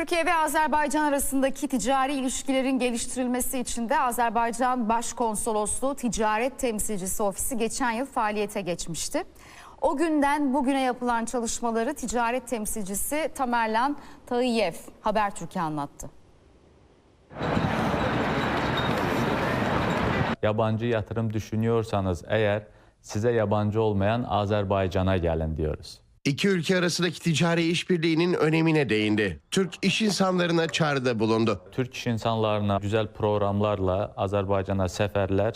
Türkiye ve Azerbaycan arasındaki ticari ilişkilerin geliştirilmesi için de Azerbaycan Başkonsolosluğu Ticaret Temsilcisi Ofisi geçen yıl faaliyete geçmişti. O günden bugüne yapılan çalışmaları ticaret temsilcisi Tamerlan Tağıyev Habertürk'e anlattı. Yabancı yatırım düşünüyorsanız eğer size yabancı olmayan Azerbaycan'a gelin diyoruz. İki ülke arasındaki ticari işbirliğinin önemine değindi. Türk iş insanlarına çağrıda bulundu. Türk iş insanlarına güzel programlarla Azerbaycan'a seferler,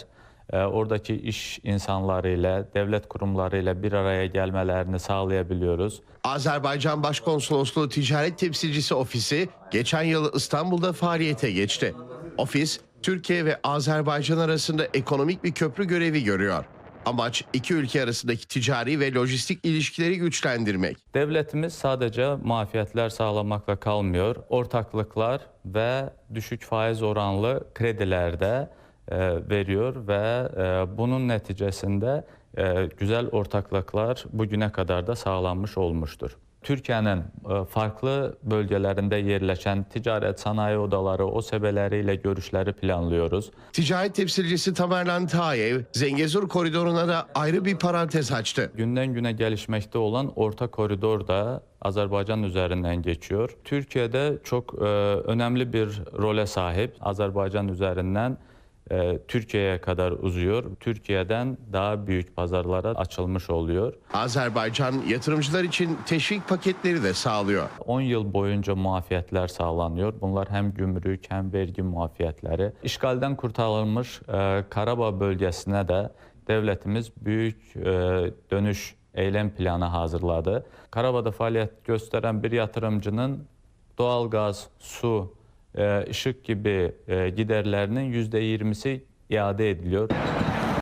e, oradaki iş insanlarıyla, devlet kurumlarıyla bir araya gelmelerini sağlayabiliyoruz. Azerbaycan Başkonsolosluğu Ticaret Temsilcisi Ofisi geçen yıl İstanbul'da faaliyete geçti. Ofis, Türkiye ve Azerbaycan arasında ekonomik bir köprü görevi görüyor. Amaç iki ülke arasındaki ticari ve lojistik ilişkileri güçlendirmek. Devletimiz sadece muafiyetler sağlamakla kalmıyor. Ortaklıklar ve düşük faiz oranlı krediler de e, veriyor ve e, bunun neticesinde e, güzel ortaklıklar bugüne kadar da sağlanmış olmuştur. Türkiye'nin e, farklı bölgelerinde yerleşen ticaret sanayi odaları, OSEB'leri ile görüşleri planlıyoruz. Ticaret temsilcisi Tamerlan Tayev, Zengezur koridoruna da ayrı bir parantez açtı. Günden güne gelişmekte olan orta koridor da Azerbaycan üzerinden geçiyor. Türkiye'de çok e, önemli bir role sahip. Azerbaycan üzerinden Türkiye'ye kadar uzuyor. Türkiye'den daha büyük pazarlara açılmış oluyor. Azerbaycan yatırımcılar için teşvik paketleri de sağlıyor. 10 yıl boyunca muafiyetler sağlanıyor. Bunlar hem gümrük hem vergi muafiyetleri. İşgalden kurtarılmış e, Karabağ bölgesine de devletimiz büyük e, dönüş eylem planı hazırladı. Karabağ'da faaliyet gösteren bir yatırımcının doğalgaz, su, e, ışık gibi e, giderlerinin %20'si iade ediliyor.